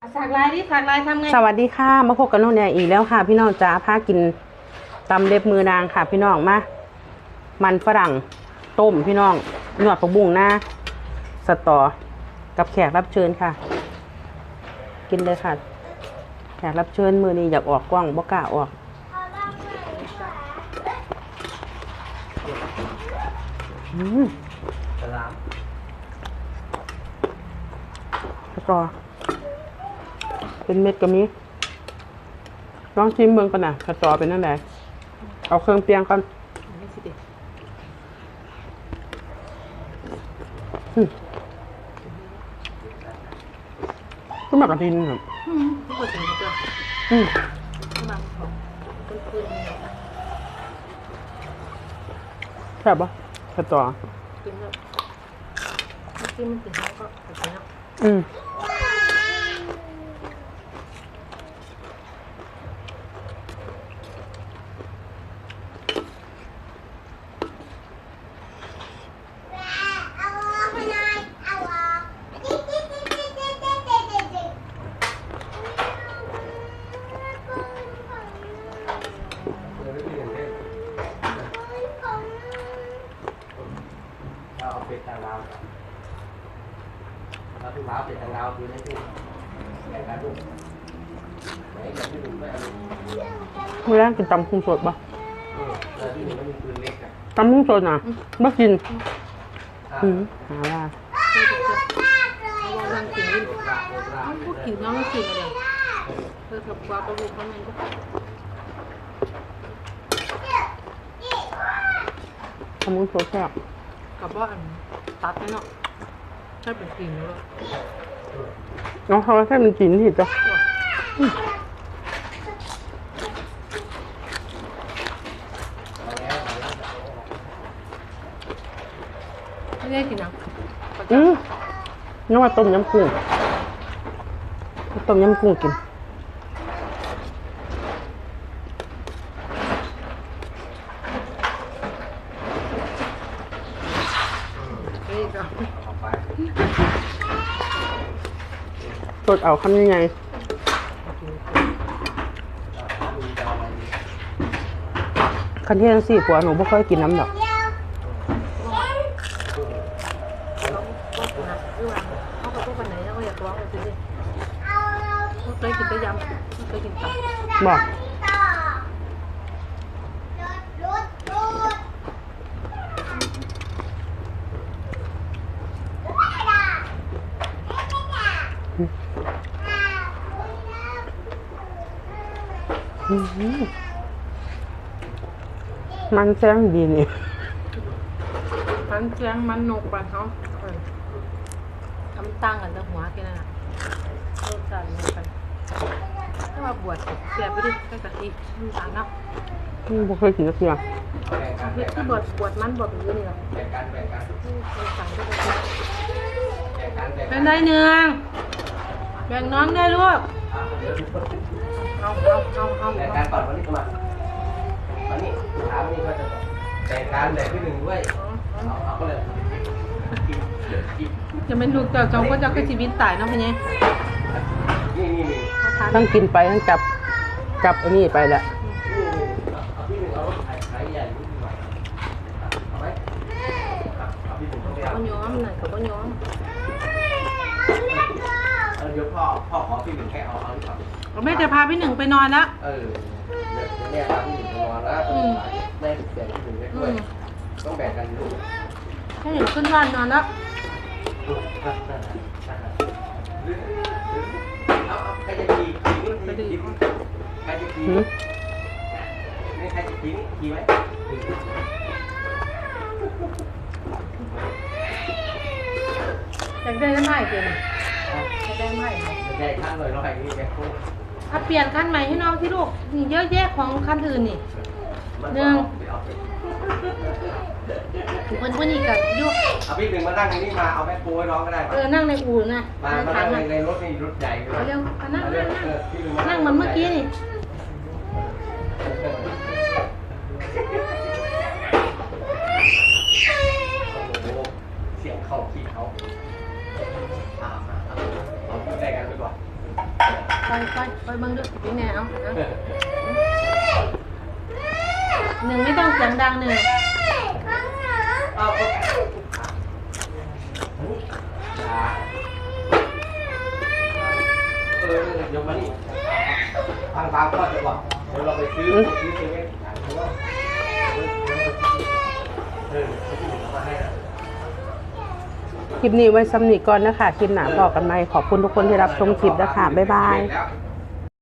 สักลายดิสักลายทำไงสวัสดีค่ะมาพบกับน้องแนอีกแล้วค่ะ พี่น้องจ้าพากินตำเล็บมือนางค่ะ พี่น้องมามันฝรั่งต้มพี่น้องหนวดผักบุ้งหน้าสตอกับแขกรับเชิญค่ะ กินเลยค่ะ แขกรับเชิญมือนี้อยากออกกล้องบ่กล้าออกอืมสลามสตอ เป็นเม็ดก็มีลองชิมเมืองก่อนนะสตอเป็นนั่นแหละเอาเครื่องเปียงก่อนไม่สิเด็กก็หมักกะทินครับอืมทุกคนถึงจะอืมมาของคุณคุณเนี่ยแซ่บปะสตอกินแล้วกินมันถึงแล้วก็ไปกินแล้วอืม เราเอาเป็ดทางเราเราทุกร้าวเป็ดทางเราคือให้ดูแข่งกันดูไหนกับที่หนึ่งไม่เอาเมื่อแรกกินตำกุ้งสดปะเออแล้วที่หนึ่งมันมีปืนเล็กอะตำกุ้งสดน่ะบ่กินอ่าอืมหาว่าเพื่อจะเพื่อเอาวางกินนี่โบราณโบราณพูดกินน้องกินอะไรเพื่อกับความประบุข้างในก็ตำกุ้งสดแซ่บ กับว่าอันตัดไหมเนาะใช่เป็นกินแล้วน้องเขาแค่เป็นกินที่จ้ะเอาแล้วเอาแล้วไม่ได้กินนะอืมนึกว่าต้มยำกุ้งต้มยำกุ้งกิน เฮ้ยก็เอาไปสดเอาคำยังไงเอาดูจะเอาอะไรดีคันเที่ยงสี่ผัวหนูไม่ค่อยกินน้ำดอกก็กินนะคือว่าเขาก็ต้องไปไหนแล้วก็อยากร้องเลยสิเขาเคยกินแต่ยำเขาเคยกินตับบอก มันแจ้งดีนี่มันเชียงมันนกบ้านเขาเออทำตั้งกันแต่หัวแค่นั้นน่ะรสชาติเหมือนกันถ้าว่าบวชเสียไปดิใส่กะทิน้ำตาลเนาะอืมบ่เคยกินสักเทียแบ่งกันเฮ็แบ่ดงกัที่นบวชบวชมันบวชอยู่นี่หรอแบ่งกันแบ่งกันสั่งได้เลยแบ่งกันแบ่งเป็กันนได้เนืองแบ่งน้องได้ลูกอะ เดี๋ยวเอาเอาเอาเอาแบ่กันก่อนวันนี้ก็มาวันนี้ถามวันนี้ก็จะแบ่กันแบ่ที่หนึ่งด้วยเอาเอาก็เลยจะเป็นลูกเจ้าจงก็จะก็ชีวิตตายเนาะพี่เนี่ยนี่นี่นี่ทั้งกินไปทั้งจับจับไอ้นี่ไปแหละก็ย้อมหน่อยก็ย้อม ดี๋ยวพ่อพ่อขอพี่หนึ่งแค่เอาเอาดีกว่าเราแม่จะพาพี่หนึ่งไปนอนละเออเดี๋ยวเดี๋ยวแม่พาพี่หนึ่งไปนอนแล้วแม่แบ่งพี่หนึ่งไว้อืด้วยมต้องแบ่งกันลูกพี่หนึ่งขึ้นบ้านนอนแล้วเอาเอาใครจะขี่ขี่นี่ขี่ใครจะขี่หืมนี่ใครจะขี่นี่ขี่ไหมอยากได้ไหมเปลี่ยน อยากได้ไหมไม่ใช่ข้างเลยเราใครนี่แกโค้ถ้าเปลี่ยนคันใหม่ให้น้องที่ลูกนี่เยอะแยะของคันอื่นนี่มันหนึ่งเอาไปถึงวันวันนี้กับยุกเอาพี่หนึ่งมานั่งในนี้มาเอาแม่โค้ให้น้องก็ได้เออนั่งในอู่นะมาในมาถันั่งงในน่ะในรถนี่รถใหญ่เลยเอาเร็วเอานั่งเอาเร็นั่วงนั่งเออพี่หนึ่งนั่งเหมือนเมื่อกี้นี่ โอ้โหเสียงเข้าขี้เขาอ่าอ่าอ่าเอาพี่แรกกันไปก่อน ไปไปไปเบิ่งดูพี่แม่เอาเอาหนึ่งไม่ต้องเสียงดังหนึ่งเอาก็อย่าเออเดี๋ยวมานี่ทางทางก็จะบอกเดี๋ยวเราไปซื้อซื้อเซเว่นเออเขาจะมาให้นะ คลิปนี้ไว้สำนีก่อนนะคะคลิปหนาบอกันไหมขอบคุณทุกคนที่รับชมคลิปนะคะบ๊ายบาย